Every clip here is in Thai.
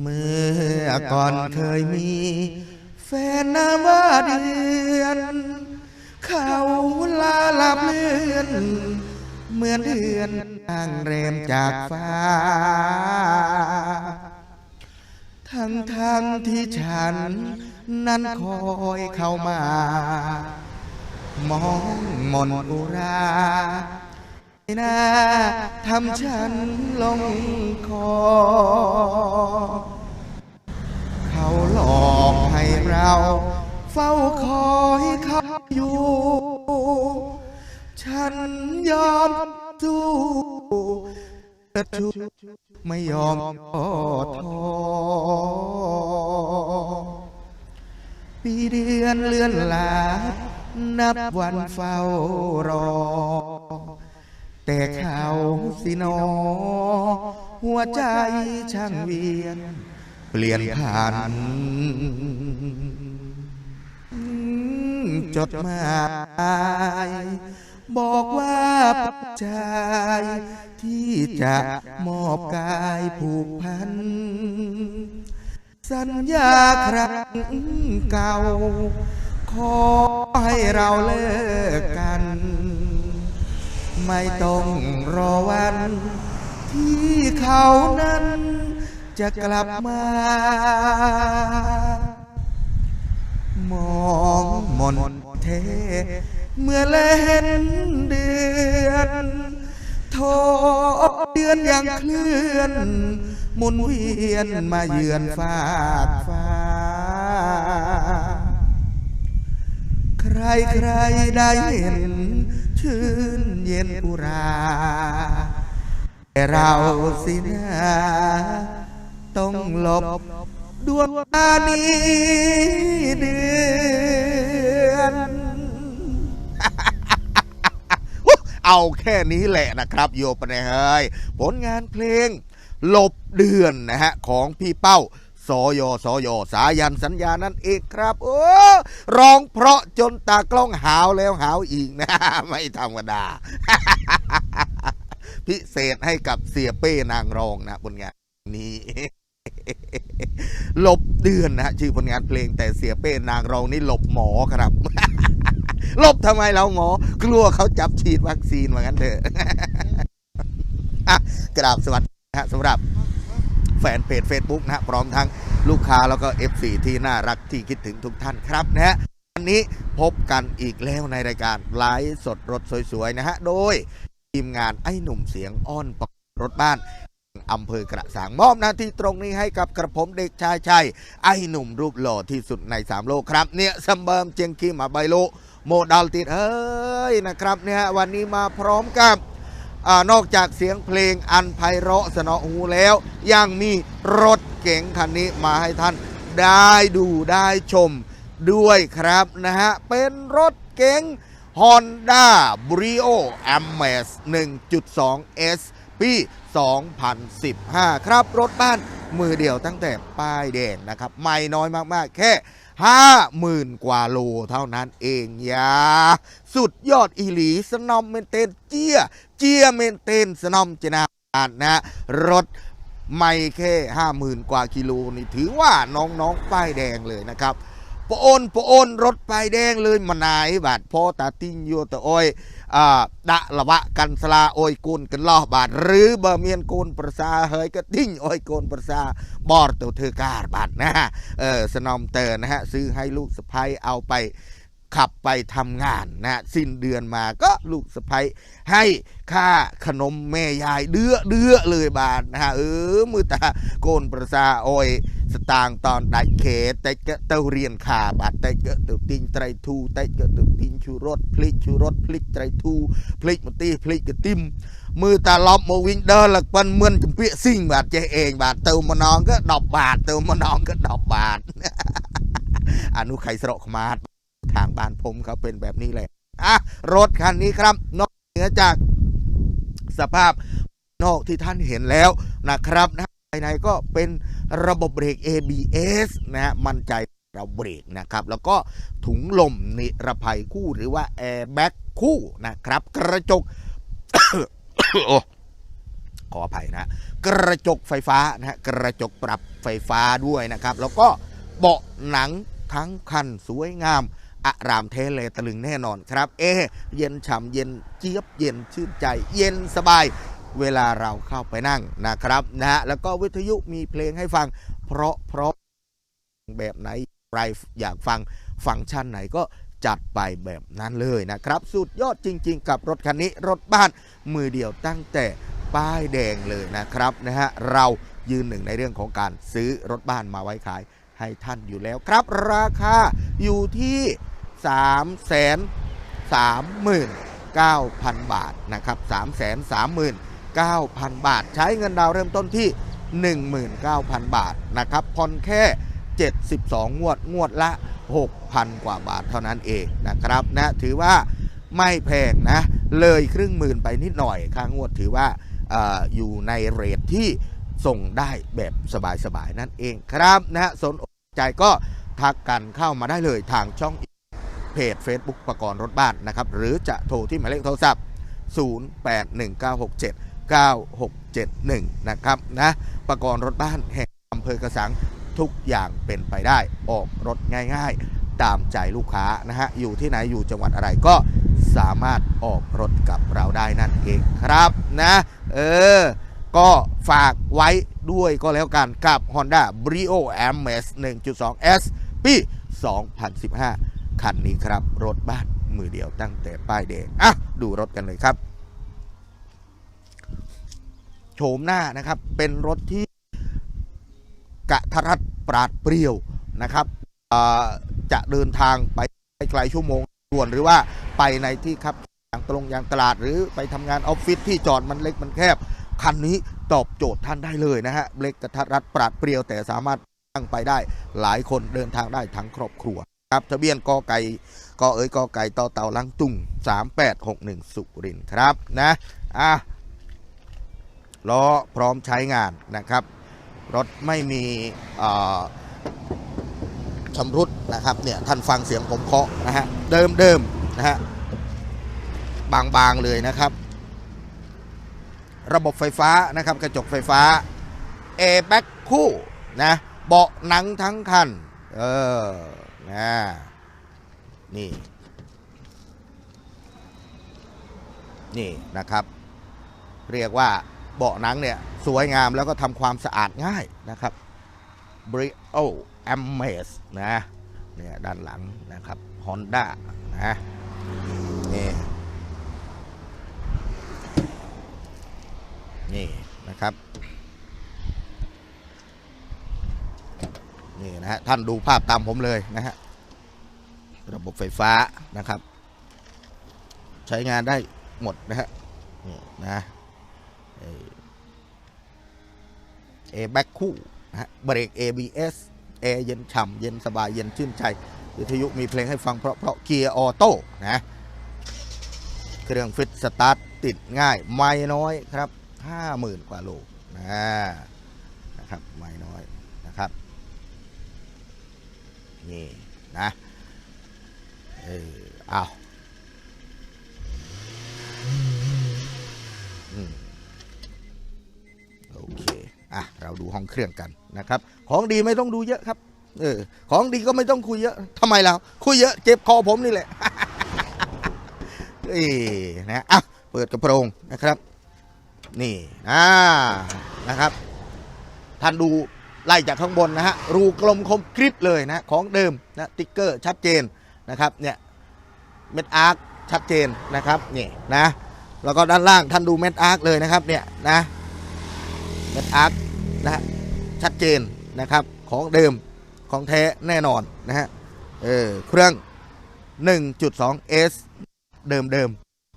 เมื่อก่อนเคยมีแฟนนาว่าเดือน เขาลาลับเลือนเหมือนเดือนทางเรมจากฟ้า ทั้งทางที่ฉันนั้นคอยเข้ามามองมนอุรา ไม่น่าทำฉันลงคอ เขาหลอกให้เรา เฝ้าคอยเขาอยู่ ฉันยอมสู้แต่ทุไม่ยอมท้อทอปีเดือนเลื่อนลา นับวันเฝ้ารอ แต่เขาสินอหัวใจช่างเวียน เปลี่ยนผ่าน จดหมายบอกว่าปัจจัยที่จะมอบกายผูกพัน สัญญาครั้งเก่า ขอให้เราเลิกกัน ไม่ต้องรอวัน ที่เขานั้นจะกลับมา มองมนเท เมื่อเล่นเดือนโทเดือนยังเคลื่อนหมุนเวียนมาเยือนฝากฟ้า ใครใครได้เห็น ชื่นเย็นอุราแต่เราสินะต้องหลบดวงตานี้เดือนเอาแค่นี้แหละนะครับโยปนเฮยผลงานเพลงหลบเดือนนะฮะของพี่เป้า สอยสอยสายันสัญญานั่นเองครับ โอ้ร้องเพราะจนตากล้องหาวแล้วหาวอีกนะ ไม่ธรรมดา พิเศษให้กับเสียเป้นางรองนะผลงานนี้หลบเดือนนะฮะชื่อผลงานเพลงแต่เสียเป้นางรองนี่หลบหมอครับหลบทำไมเราหมอกลัวเขาจับฉีดวัคซีนว่างั้นเถอะอะกราบสวัสดีนะฮะสำหรับ แฟนเพจ Facebook นะฮะพร้อมทั้งลูกค้าแล้วก็ F4 ที่น่ารักที่คิดถึงทุกท่านครับนะฮะวันนี้พบกันอีกแล้วในรายการไลฟ์สดรถสวยๆนะฮะโดยทีมงานไอ้หนุ่มเสียงอ้อนประรถบ้านอำเภอกระสังมอบหน้าที่ตรงนี้ให้กับกระผมเด็กชายชัยไอ้หนุ่มรูปหล่อที่สุดในสามโลกครับ เนี่ยสมเบิมเจียงคีมาใบโลโมดัลติดเอ้ยนะครับเนี่ยวันนี้มาพร้อมกับ อนอกจากเสียงเพลงอันไพเราะสนอหูแล้ว ยังมีรถเก๋งคันนี้มาให้ท่านได้ดูได้ชมด้วยครับนะฮะ เป็นรถเก๋ง Honda Brio a m a z 1.2 S ปี 2015 ครับ รถบ้านมือเดียวตั้งแต่ป้ายแดงนะครับ ไม่น้อยมากๆ แค่ห้าหมื่นกว่าโลเท่านั้นเองยา สุดยอดอีหลีสนอมเมนเทนเจีย เจียเมนเทนสนอมเจนาานะรถไม่แค่ห้าหมื่นกว่ากิโลนี่ถือว่าน้องๆป้ายแดงเลยนะครับปโอนปโอนรถป้ายแดงเลยมานายบาทพอตาติ้งโยตะโอยอ่าดะละวะกันสลาโอยกุนกันล่อบาทหรือเบอร์เมียนกุนประสาเฮยก็ติ้งโอยกุนประสาบอร์ตัวเธอกาดบาทนะฮะเออสนอมเตอร์นะฮะซื้อให้ลูกสะพ้ยเอาไป ขับไปทำงานนะฮะสิ้นเดือนมาก็ลูกสะพ้ยให้ค่าขนมแม่ยายเดือเดือเลยบาทนะฮะเออมือตาโกนประสาโอยสตางตอนได้เขตแต่เกะเตาเรียนขาบาทแต่เกะเตาติงไตรทูแต่เกะเตาติงชูรสพลิกชูรสพลิกไตรทูพลิกมาตีพลิกกระติมมือตาลอบโมวิ่งเดินหลักปันเหมือนจำเปียซิ่งบาทใจเองบาทเติมมานองก็ดอกบาทเติมมานองก็ดอกบาทอนุไขสระขมาด ทางบ้านผมเขาเป็นแบบนี้เลยอะรถคันนี้ครับ นอกเหนือจากสภาพนอกที่ท่านเห็นแล้วนะครับนะภายในก็เป็นระบบเบรก ABS นะฮะมั่นใจเราเบรกนะครับ แล้วก็ถุงลมนิรภัยคู่หรือว่าแอร์แบ็กคู่นะครับ กระจกขออภัยนะ กระจกไฟฟ้านะฮะกระจกปรับไฟฟ้าด้วยนะครับ แล้วก็เบาะหนังทั้งคันสวยงาม อารามเทเลตะลึงแน่นอนครับ เอ เย็นฉ่ำเย็นเจี๊ยบเย็นชื่นใจ เย็นสบายเวลาเราเข้าไปนั่งนะครับนะฮะแล้วก็วิทยุมีเพลงให้ฟัง เพราะเพราะแบบไหนใครอยากฟังฟังก์ชันไหนก็จัดไปแบบนั้นเลยนะครับ สุดยอดจริง ๆ กับรถคันนี้รถบ้านมือเดียวตั้งแต่ป้ายแดงเลยนะครับนะฮะเรายืนหนึ่งในเรื่องของการซื้อรถบ้านมาไว้ขายให้ท่านอยู่แล้วครับ ราคาอยู่ที่ 3 3 9 0 0 0 บาทนะครับ3 3 9 0 0 0 บาท ใช้เงินดาวเริ่มต้นที่ 19,000 บาทนะครับผ่อนแค่ 72 งวด งวดละ 6,000 กว่าบาทเท่านั้นเองนะครับนะถือว่าไม่แพงนะ เลยครึ่งหมื่นไปนิดหน่อยค่างวดถือว่าออยู่ในเรทที่ส่งได้แบบสบายๆนั่นเองครับนะสนใจก็ทักกันเข้ามาได้เลยทางช่อง เพจ Facebook ประกรณ์รถบ้านนะครับหรือจะโทรที่หมายเลขโทรศัพท์ 081967 9671 นะครับนะประกรณ์รถบ้านแห่งอำเภอกระสังทุกอย่างเป็นไปได้ออกรถง่ายๆ ตามใจลูกค้านะฮะอยู่ที่ไหนอยู่จังหวัดอะไรก็สามารถออกรถกับเราได้นั่นเองครับนะเออก็ฝากไว้ด้วยก็แล้วกันกับ Honda Brio MS 1.2 S ปี 2015 คันนี้ครับ รถบ้านมือเดียวตั้งแต่ป้ายแดงอะดูรถกันเลยครับโฉมหน้านะครับเป็นรถที่กะทรัดปราดเปรี้ยวนะครับจะเดินทางไปไกลชั่วโมงด่วนหรือว่าไปในที่ครับอย่างตรงอย่างตลาด หรือไปทำงานออฟฟิศที่จอดมันเล็กมันแคบ คันนี้ตอบโจทย์ท่านได้เลยนะฮะเล็กกระทัดรัดปราดเปรียวแต่สามารถนั่งไปได้หลายคนเดินทางได้ทั้งครอบครัว ครับทะเบียนกอไก่กอเอ๋ยกอไก่ต่อเต่าลังตุง3861 สุรินครับนะอะล้อพร้อมใช้งานนะครับ รถไม่มีอ่อชำรุดนะครับเนี่ยท่านฟังเสียงผมเคาะนะฮะเดิมเดิมนะฮะบางๆเลยนะครับ ระบบไฟฟ้านะครับกระจกไฟฟ้า a อแบ็คคู่นะเบาะหนังทั้งคันเออ นะนี่ นี่นะครับ เรียกว่าเบาะหนังเนี่ย สวยงามแล้วก็ทำความสะอาดง่ายนะครับ Brio a m a z นะเนี่ยด้านหลังนะครับ Honda นะนี่นี่นะครับ นี่นะฮะท่านดูภาพตามผมเลยนะฮะระบบไฟฟ้านะครับ ใช้งานได้หมดนะฮะนี่นะเอแบ็คคู่นะฮะเบรก ABS แอร์เย็นฉ่ำเย็นสบายเย็นชื่นใจวิทยุมีเพลงให้ฟังเพราะเพราะเกียร์ออโต้นะเครื่องฟิตสตาร์ทติดง่าย ไม่น้อยครับ 50,000 กว่าโลนะนะครับ ไม่น้อย นี่นะเออเอาอโอเค อะ เราดูห้องเครื่องกันนะครับ ของดีไม่ต้องดูเยอะครับ เออ ของดีก็ไม่ต้องคุยเยอะทำไมเราคุยเยอะเจ็บคอผมนี่แหละเอ้นะอะเปิดกระโปรงนะครับ นี่ อ่า นะครับท่านดู ไล่จากข้างบนนะฮะรูกลมคมกริบเลยนะของเดิมนะติ๊กเกอร์ชัดเจนนะครับเนี่ยเม็ดอาร์คชัดเจนนะครับนี่นะแล้วก็ด้านล่างท่านดูเม็ดอาร์คเลยนะครับเนี่ยนะเม็ดอาร์คนะชัดเจนนะครับของเดิมของแท้แน่นอนนะฮะเออเครื่อง 1.2S เดิมเดิม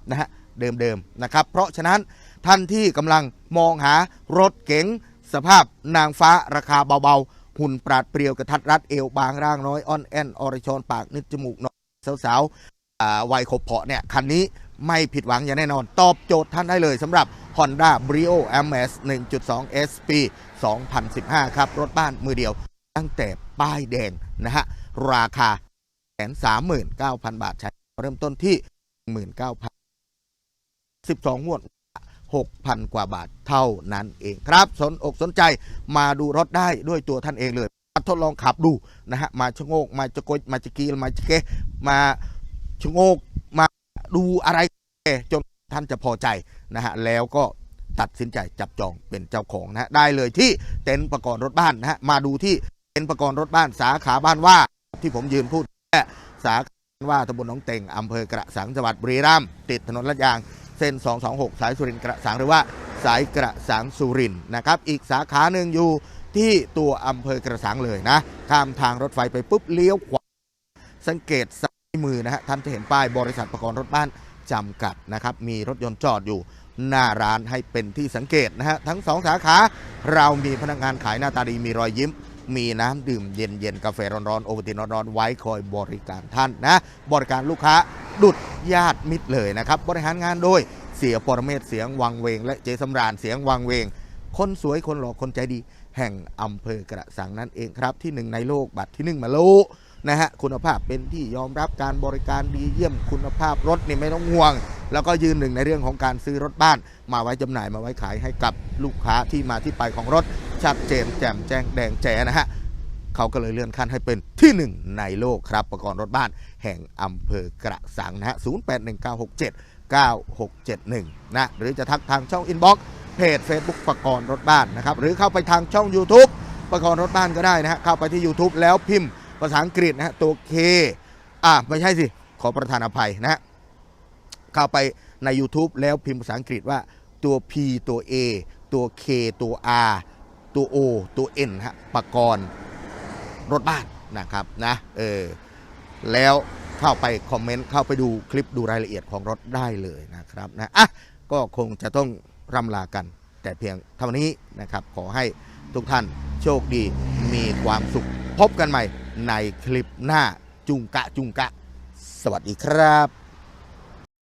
นะฮะเดิมเดิมนะครับเพราะฉะนั้นท่านที่กำลังมองหารถเก๋ง สภาพนางฟ้าราคาเบาๆ หุ่นปราดเปรียวกระทัดรัดเอวบางร่างน้อยอ่อนแอนอรชรปากนิดจมูกน้อยสาวๆวัยขบเพาะเนี่ยคันนี้ไม่ผิดหวังอย่างแน่นอน ตอบโจทย์ท่านได้เลยสำหรับ Honda Brio MS 1.2 SP 2015 ครับ รถบ้านมือเดียว ตั้งแต่ป้ายแดงนะฮะ ราคา139,000 บาทใช้เริ่มต้นที่ 19,000 12งวด 6,000 กว่าบาทเท่านั้นเองครับ สนอกสนใจมาดูรถได้ด้วยตัวท่านเองเลยมาทดลองขับดูนะฮะมาชะโงกมาจะกยมาจะกีมาจะเกะมาชะโงกมาดูอะไรจนท่านจะพอใจนะฮะแล้วก็ตัดสินใจจับจองเป็นเจ้าของนะฮะได้เลยที่เต็นท์ประกอบรถบ้านนะฮะมาดูที่เต็นท์ประกอบรถบ้านสาขาบ้านว่าที่ผมยืนพูดและสาขาว่าตำบลหนองเต็งอำเภอกระสังจังหวัดบุรีรัมย์ติดถนนลาดยาง เส้น 226 สายสุรินทร์กระสังหรือว่าสายกระสังสุรินทร์นะครับ อีกสาขาหนึ่งอยู่ที่ตัวอำเภอกระสังเลยนะ ข้ามทางรถไฟไปปุ๊บเลี้ยวขวา สังเกตซ้ายมือนะฮะท่านจะเห็นป้ายบริษัทประกอบรถบ้านจำกัดนะครับ มีรถยนต์จอดอยู่หน้าร้านให้เป็นที่สังเกตนะฮะ ทั้งสองสาขาเรามีพนักงานขายหน้าตาดีมีรอยยิ้ม มีน้ำดื่มเย็นๆ กาแฟร้อนๆ โอวัลตินร้อนๆ ไว้คอยบริการท่านนะ บริการลูกค้าดุดญาติมิตรเลยนะครับ บริหารงานโดยเสียปรเมศเสียงวังเวง และเจสำราญเสียงวังเวง คนสวยคนหล่อคนใจดี แห่งอำเภอกระสังนั่นเองครับ ที่หนึ่งในโลกบัตรที่หนึ่งมาโลนะฮะคุณภาพเป็นที่ยอมรับการบริการดีเยี่ยมคุณภาพรถนี่ไม่ต้องห่วง แล้วก็ยืนหนึ่งในเรื่องของการซื้อรถบ้าน มาไว้จำหน่ายมาไว้ขายให้กับลูกค้าที่มาที่ไปของรถ ชัดเจนแจ่มแจ้งแดงแจ๋นะฮะเขาก็เลยเลื่อนขั้นให้เป็นที่หนึ่งในโลกครับประกอบรถบ้านแห่งอำเภอกระสังนะฮะ081967 9671 นะ หรือจะทักทางช่องอินบ็อกซ์เพจ Facebook ประกอบรถบ้านนะครับ หรือเข้าไปทางช่อง YouTube ประกอบรถบ้านก็ได้นะฮะ เข้าไปที่ YouTube แล้วพิมพ์ภาษาอังกฤษนะฮะ ตัว K อะ ไม่ใช่สิ ขอประทานอภัยนะฮะ เข้าไปใน YouTube แล้วพิมพ์ภาษาอังกฤษว่าตัว P ตัว A ตัว K ตัว R ตัว O ตัว N ฮะประกอบรถบ้านนะครับนะเออแล้วเข้าไปคอมเมนต์เข้าไปดูคลิปดูรายละเอียดของรถได้เลยนะครับนะอะก็คงจะต้องร่ำลากัน แต่เพียงเท่านี้นะครับ ขอให้ทุกท่านโชคดีมีความสุข พบกันใหม่ในคลิปหน้าจุงกะจุงกะ สวัสดีครับ